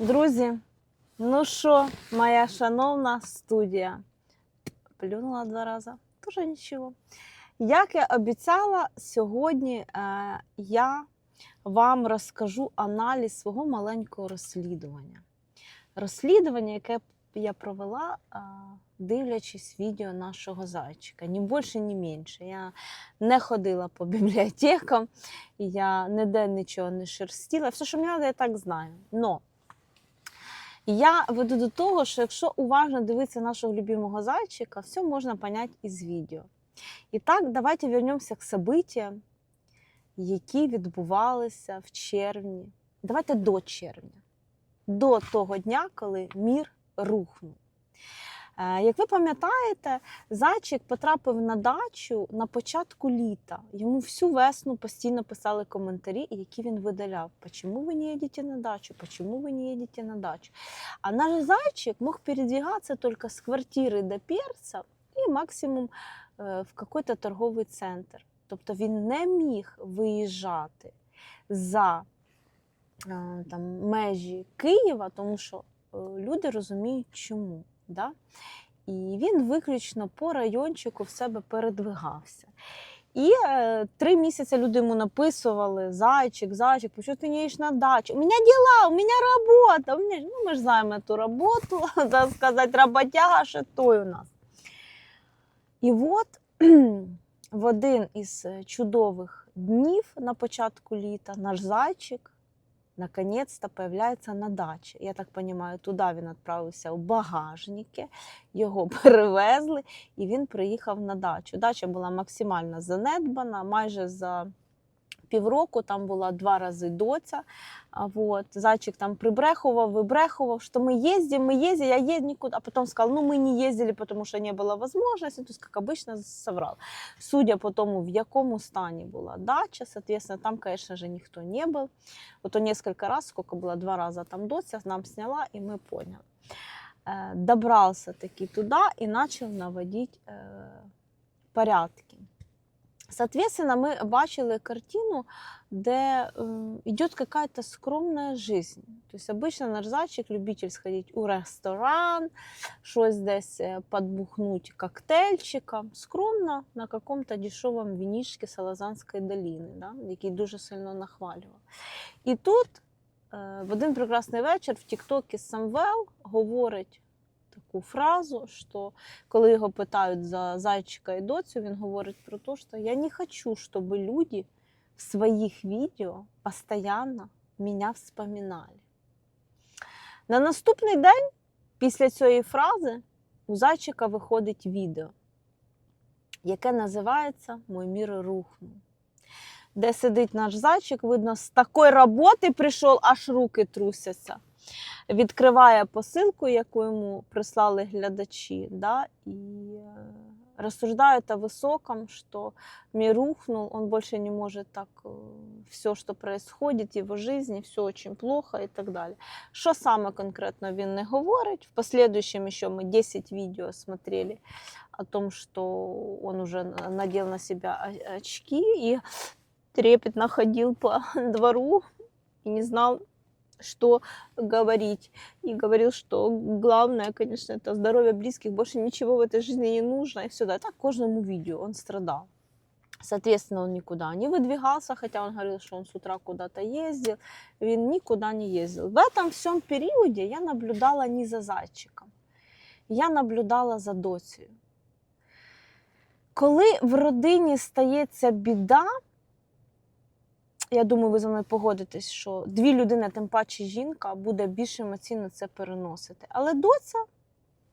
Друзі, ну що, моя шановна студія. Плюнула два рази, дуже нічого. Як я обіцяла, сьогодні е, я вам розкажу аналіз свого маленького розслідування. Розслідування, яке я провела, е, дивлячись відео нашого зайчика. Ні більше, ні менше. Я не ходила по бібліотекам, я ніде нічого не шерстила. Все, що мені треба, я так знаю. Но я веду до того, що якщо уважно дивитися нашого любимого зайчика, все можна понять із відео. І так, давайте вернемося к событиям, які відбувалися в червні. Давайте до червня, до того дня, коли мір рухнув. Е, Як ви пам'ятаєте, зайчик потрапив на дачу на початку літа. Йому всю весну постійно писали коментарі, які він видаляв. Чому ви не їдете на дачу? Чому ви не їдете на дачу? А наш зайчик мог передвигатися тільки з квартири до перця і максимум е, в якийсь торговий центр. Тобто він не міг виїжджати за е, там, межі Києва, тому що люди розуміють, чому. Да? І він виключно по райончику в себе передвигався. І е, три місяці люди йому написували: зайчик, зайчик, що ти не їдеш на дачу? У мене діла, у мене робота. У мене... Ну, ми ж знаємо цю роботу, так сказати, роботяга, що той у нас. І от в один із чудових днів на початку літа наш зайчик наконец-то появляется на дачі. Я так понимаю, туди він відправився у багажники, його перевезли, і він приїхав на дачу. Дача була максимально занедбана, майже за півроку там була два рази доця. А вот, зайчик там прибрехував, выбрехував, что мы ездим, мы ездим, я еду никуда. А потом сказал, ну мы не ездили, потому что не было возможности. То есть, как обычно, соврал. Судя по тому, в якому стані була дача, соответственно, там, конечно же, никто не был. Вот он несколько раз, сколько было, два раза там доця нам сняла, и мы поняли. Э, Добрался таки туда и начал наводить э, порядки. Соответственно, мы бачили картину, де э, идет какая-то скромная жизнь. То есть обычно наш зайчик любитель сходить у ресторан, щось десь е, подбухнуть коктейльчиком, скромно на каком-то дешевому вінішці Салазанської доліни, да, який дуже сильно нахвалював. І тут е, в один прекрасний вечір в Тіктокі Самвел говорить таку фразу, що коли його питають за зайчика і доцю, він говорить про те, що я не хочу, щоб люди в своїх відео постійно мене вспоминали. На наступний день після цієї фрази у зайчика виходить відео, яке називається Мой мір рухнув. Де сидить наш зайчик, видно, з такої роботи прийшов, аж руки трусяться. Відкриває посилку, яку йому прислали глядачі, да, і е, рассуждает о высоком, что мир рухнул, он больше не может так, все, что происходит в его жизни, все очень плохо и так далее. Що саме конкретно він не говорить? В последующем еще мы 10 видео смотрели о том, что он уже надел на себя очки и трепетно ходил по двору и не знал, что говорить. И говорил, что главное, конечно, это здоровье близких, больше ничего в этой жизни не нужно. И все, да, так каждому видео он страдал. Соответственно, он никуда не выдвигался, хотя он говорил, что он с утра куда-то ездил. Он никуда не ездил. В этом всем периоде я наблюдала не за зайчиком, я наблюдала за доцею. Коли в родині стається біда, я думаю, ви зі мною погодитесь, що дві людини, тим паче жінка, буде більш емоційно це переносити. Але доця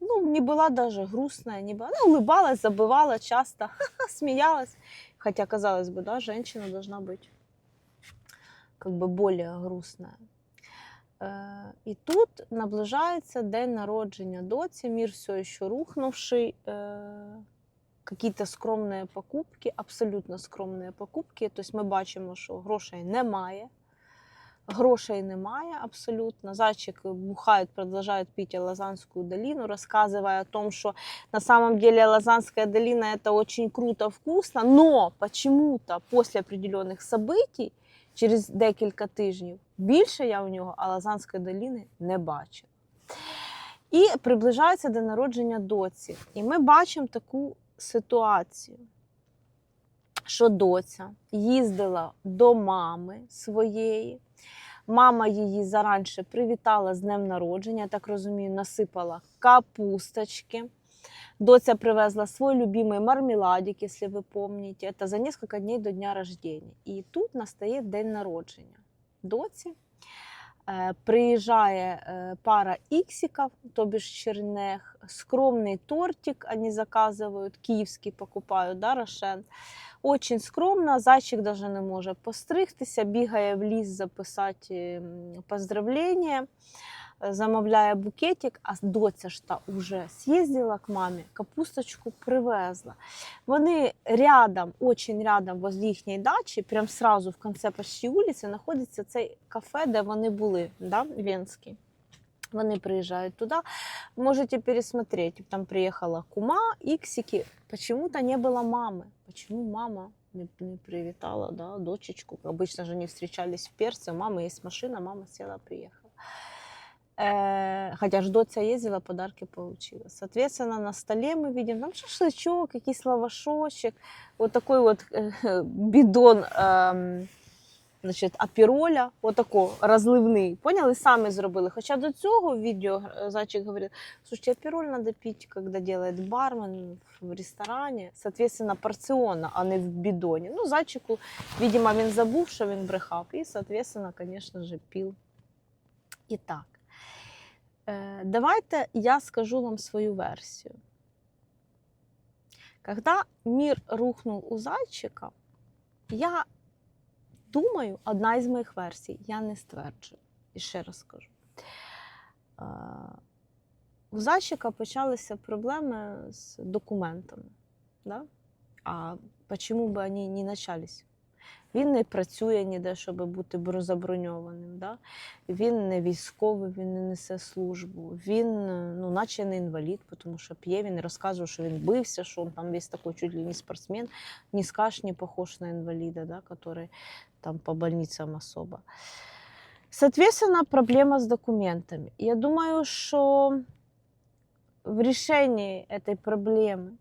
ну, не була даже грустна, не була. Она улыбалась, забывала часто, смеялась. Хотя, казалось бы, да, женщина должна быть как бы более грустная. Е, І тут наближається день народження доці, мір все ще рухнувший. Е, какие-то скромные покупки, абсолютно скромные покупки. Тобто ми бачимо, що грошей немає. Грошей немає абсолютно. Зайчик бухает, продолжает пить Лазанскую долину, рассказывая о том, что на самом деле Лазанская долина это очень круто, вкусно, но почему-то после определенных событий через декілька тижнів. Більше я у нього Алазанської доліни не бачила. І приближається день народження доці. І ми бачимо таку ситуацію, що доця їздила до мами своєї. Мама її заранше привітала з днем народження, я так розумію, насипала капусточки. Доця привезла свой любимый мармеладик, если вы помните. Это за несколько дней до дня рождения. І тут настає день народження доці. Е, Приїжджає е, пара іксиків, тобі ж чернех, скромний тортик они заказывают, київський покупають, да, Рошен. Очень скромно, зайчик даже не може постригтися, бігає в ліс записати поздравлення, замовляє букетик, а доця ж та уже з'їздила к мамі, капусточку привезла. Вони рядом, очень рядом возле їхньої дачі, прям сразу в конце почти вулиці, знаходиться цей кафе, де вони були, да, Венський. Вони приїжджають туди, можете пересмотреть. Там приїхала кума, іксики. Почему-то не было мамы. Почему мама не, не привітала да, дочечку? Обычно же они встречались в Перце. У мамы есть машина, мама села, приехала. Э, хотя ж доця ездила, подарки получила. Соответственно, на столе мы видим там шашлычок, якийсь лавашочек, вот такой вот э, бидон эм, значить, апероля, отако розливний. Поняли? Самі зробили. Хоча до цього в відео е, зайчик говорив, слушайте, апероль надо пить, когда делает бармен в ресторані, соответственно, порціонно, а не в бідоні. Ну, зайчику, видимо, він забув, що він брехав, і, соответственно, конечно же, пил. І так. Е, Давайте я скажу вам свою версию. Когда мир рухнул у зайчика, я думаю, одна із моїх версій, я не стверджую. І ще раз скажу. Е, У зайчика почалися проблеми з документами. Да? А чому б вони не почались? Він не працює ніде, щоб бути бро- заброньованим. Да? Він не військовий, він не несе службу. Він, е, ну, наче не інвалід, тому що п'є, він розказував, що він бився, що він там весь такий чуть ли не спортсмен, не скажешь, не похож на инвалида, да, который там по больницам особо. Соответственно, проблема с документами. Я думаю, что в решении этой проблемы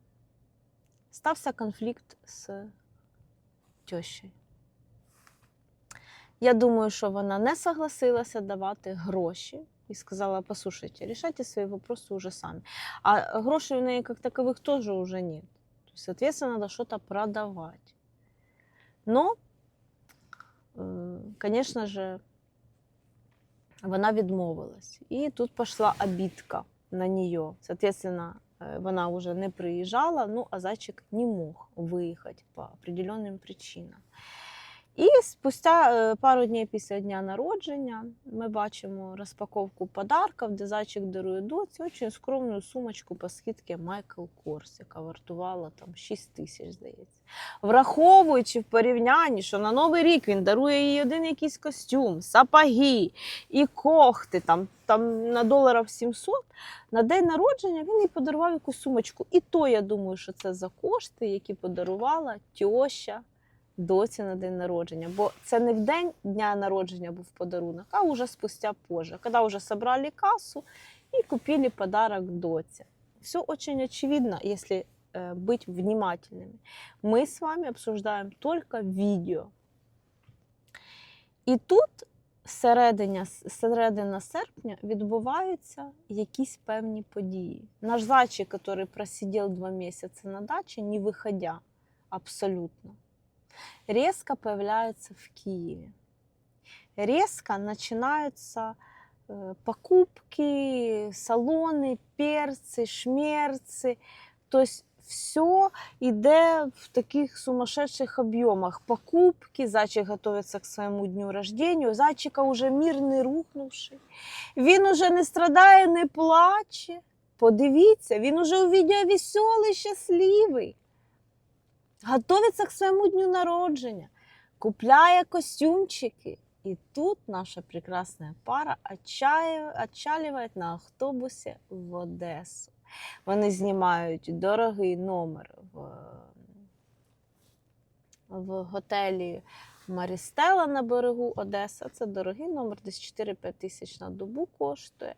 стався конфликт с тещей. Я думаю, що вона не согласилася давати гроші і сказала: послушайте, решайте свої вопроси уже самі. А грошей у неї як такових теж уже нет. Соответственно, надо что-то продавать. Но, э, конечно же, вона відмовилась. І тут пішла обідка на нее. Соответственно, вона вже не приїжджала, ну а зайчик не мог виїхати по определенним причинам. І спустя е, пару днів після дня народження ми бачимо розпаковку подарків, де зайчик дарує доці дуже скромну сумочку по скидці Майкл Корс, яка вартувала там 6 тисяч, здається. Враховуючи в порівнянні, що на Новий рік він дарує їй один якийсь костюм, сапоги і кохти, там, там на доларів 700, на день народження він їй подарував якусь сумочку. І то я думаю, що це за кошти, які подарувала тьоща доці на день народження. Бо це не в день дня народження був подарунок, а уже спустя позже, коли вже собрали кассу і купили подарок доці. Все очень очевидно, если э, быть внимательными. Мы с вами обсуждаем только видео. І тут середина, середина серпня відбуваються якісь певні події. Наш зайчик, який просидів два місяці на дачі, не виходя абсолютно, резко появляется в Киеве. Резко начинаются э, покупки, салоны, перцы, шмерцы. То есть все йде в таких сумасшедших об'ємах. Покупки, зайчик готується к своєму дню рождения. У зайчика уже мір не рухнувший. Він уже не страдає, не плаче. Подивіться, він уже у відео веселий, щасливий. Готовиться к своєму дню народження, купляє костюмчики. І тут наша прекрасна пара отчаив- на автобусі в Одесу. Вони знімають дорогий номер в, в готелі Марістела на берегу Одеса. Це дорогий номер, десь 4-5 тисяч на добу коштує.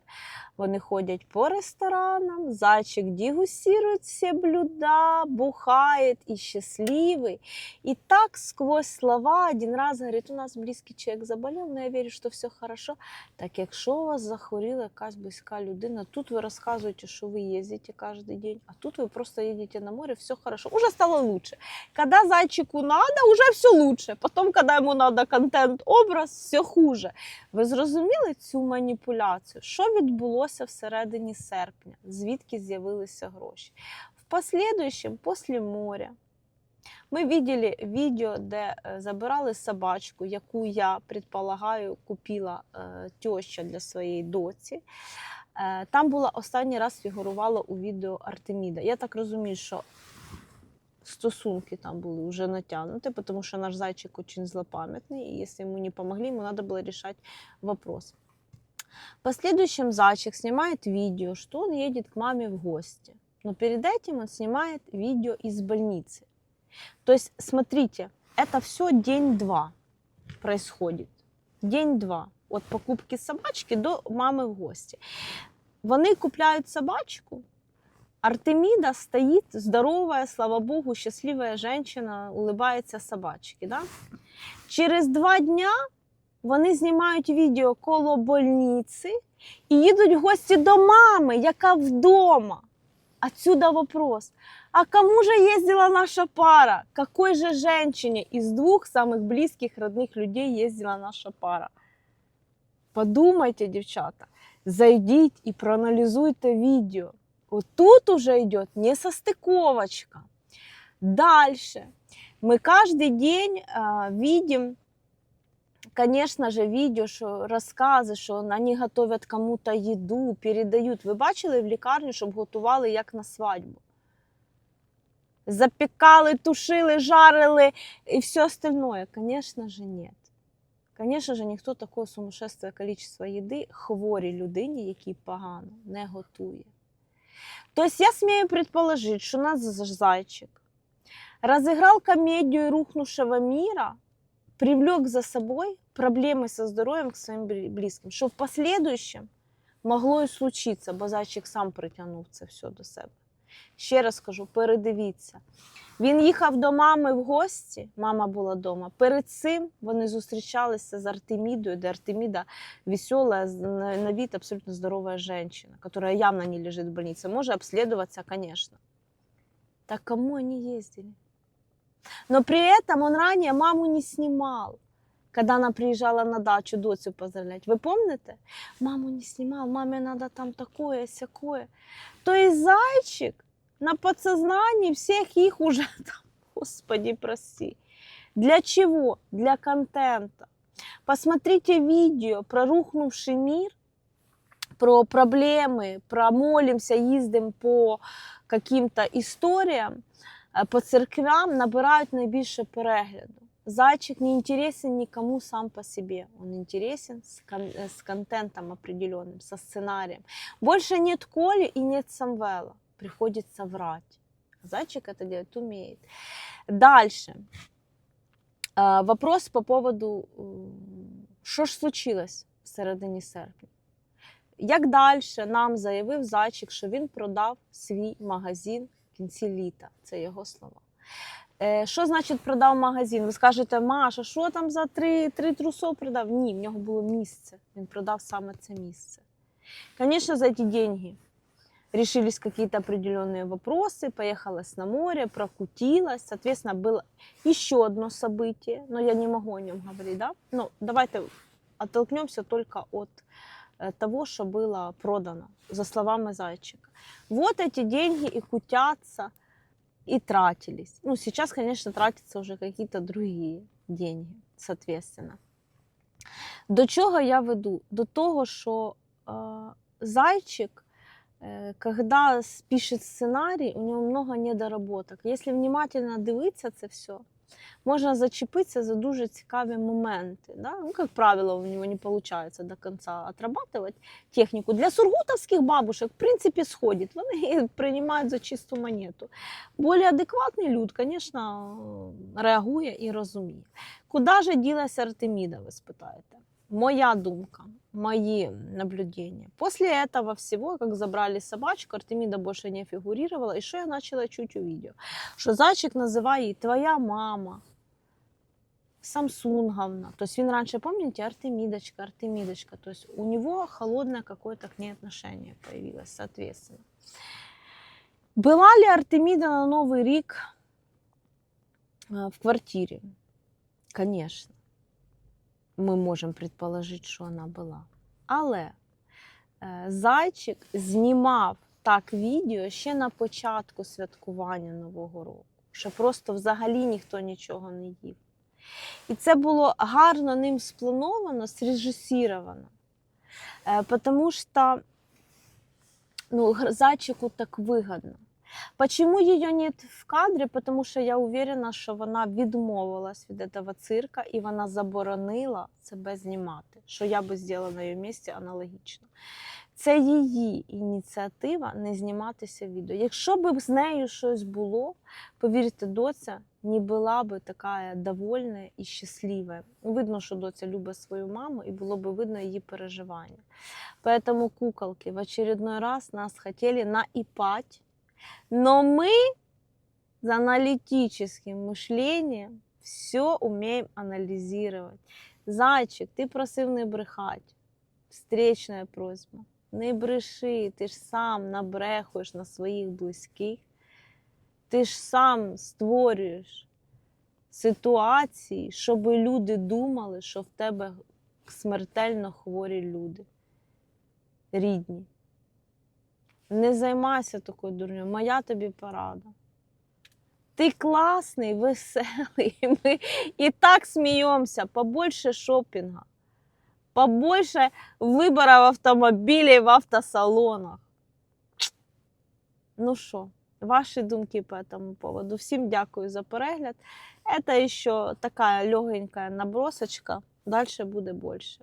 Вони ходять по ресторанам, зайчик дегустирует всі блюда, бухает і щасливий. И так сквозь слова один раз говорит, у нас близький чоловік заболів, но я вірю, що все хорошо. Так якщо у вас захворіла якась близька людина, тут ви розказуєте, що ви їздите кожен день, а тут ви просто їдете на море, все хорошо. Уже стало лучше. Когда зайчику надо, уже все. Потом, когда надо контент, образ, все хуже. Ви зрозуміли цю маніпуляцію? Що відбулося всередині серпня? Звідки з'явилися гроші? В последующем, після моря, ми видели відео, де е, забирали собачку, яку я предполагаю купила е, теща для своєї доці. Е, Там була останній раз фігурувала у відео Артеміда. Я так розумію, що стосунки там були вже натягнуті, тому що наш зайчик очень злопам'ятний, і якщо йому не допомогли, йому треба було рішати вопрос. В последующем зайчик снимает видео, что он едет к маме в гости. Но перед этим он снимает видео из больницы. То есть, смотрите, это все день-два происходит. День-два. От покупки собачки до мами в гості. Вони купляють собачку. Артеміда стоїть здоровая, слава Богу, счастливая женщина, улыбається собачки. Да? Через два дня вони знімають відео коло больниці і їдуть в гості до мами, яка вдома. Отсюда вопрос. А кому же ездила наша пара? Какой же женщине из двух самых близких родных людей ездила наша пара? Подумайте, дівчата, зайдіть і проаналізуйте відео. Вот тут уже идет несостыковочка. Дальше. Мы каждый день а, видим, конечно же, видео, що розкази, що вони готовят кому-то їду, передають. Ви бачили в лікарню, щоб готували як на свадьбу? Запікали, тушили, жарили і все остальное. Конечно же, нет. Конечно же, ніхто такого сумасшествия количества їди хворій людині, якій погано, не готує. Тобто я смею предположить, что наш зайчик разыграл комедию рухнувшего мира, привлек за собой проблемы со здоровьем к своим бли- близким, що в последующем могло і случиться, бо зайчик сам притягнув це все до себе. Ще раз кажу, передивіться. Він їхав до мами в гості, мама була вдома. Перед цим вони зустрічалися з Артемідою, де Артеміда веселая, на вид абсолютно здоровая женщина, которая явно не лежит в больнице. Может обследоваться, конечно. Так кому они ездили? Но при этом он ранее маму не снимал, когда она приезжала на дачу доцю поздравлять. Вы помните? Маму не снимал, маме надо там такое, сякое. То есть зайчик на подсознании всех их уже там, господи, прости. Для чего? Для контента. Посмотрите видео про рухнувший мир, про проблемы, про молимся, їздимо по каким-то історіям, е, по церквям, набирають найбільше перегляду. Зайчик не интересен никому сам по себе. Он интересен с, кон- э, с контентом определенным, со сценарием. Больше нет Коли и нет Самвела. Приходится врать. Зайчик это делать умеет. Дальше. Э, Вопрос по поводу, що ж случилось в середині серпня. Як далі нам заявив зайчик, що він продав свій магазин в кінці літа. Це його слова. Е, Що значить продав магазин? Ви скажете, Маша, що там за три, три трусов продав? Ні, в нього було місце. Він продав саме це місце. Звісно, за ці деньги решились какие-то определенные вопросы, поехалась на море, прокутилась. Соответственно, было еще одно событие, но я не могу о нем говорить, да? Ну, давайте оттолкнемся только от э, того, что было продано, за словами Зайчика. Вот эти деньги и кутятся, и тратились. Ну, сейчас, конечно, тратятся уже какие-то другие деньги, соответственно. До чого я веду? До того, що е, зайчик, е, когда с- пишет сценарий, у него много недоработок. Если внимательно дивитися це все, можна зачепитися за дуже цікаві моменти. Да? Ну, як правило, у нього не виходить до кінця отрабатувати техніку. Для сургутовських бабушек, в принципі, сходить. Вони її приймають за чисту монету. Більш адекватний люд, звісно, реагує і розуміє. Куди же ділася Артеміда, ви спитаєте? Моя думка, мои наблюдения. После этого всего, как забрали собачку, Артемида больше не фигурировала. И что я начала чуть у видео? Что зайчик называет її твоя мама, Самсунговна. То есть він раньше, помните, Артемидочка, Артемидочка. То есть у него холодное какое-то к ней отношение появилось, соответственно. Была ли Артемида на Новый рік э, в квартире? Конечно. Ми можемо предположити, що вона була. Але е, зайчик знімав так відео ще на початку святкування Нового року, що просто взагалі ніхто нічого не їв. І це було гарно ним сплановано, срежисіровано. Е, Потому що ну, зайчику так вигодно. Почему ее нет в кадрі? Потому що я уверена, що вона відмовилась від этого цирка і вона заборонила себе знімати, що я би зробила на її місці аналогічно. Це її ініціатива не зніматися відео. Якщо б з нею щось було, повірте, доця не була б така довольна і щаслива. Видно, що доця любить свою маму, і було б видно її переживання. Поэтому куколки в очередной раз нас хотели наипать, но мы за аналитическим мышлением все умеем анализировать. Зайчик, ти просив не брехать. Встречная просьба. Не бреши, ти ж сам набрехуєш на своїх близьких. Ти ж сам створюєш ситуації, щоб люди думали, що в тебе смертельно хворі люди. Рідні. Не займайся такою дурньою. Моя тобі порада. Ти класний, веселий. Ми і так сміємося. Побольше шопінга, побольше виборів автомобілів в автосалонах. Ну що, ваші думки по этому поводу. Всім дякую за перегляд. Это еще такая легенькая набросочка. Дальше буде більше.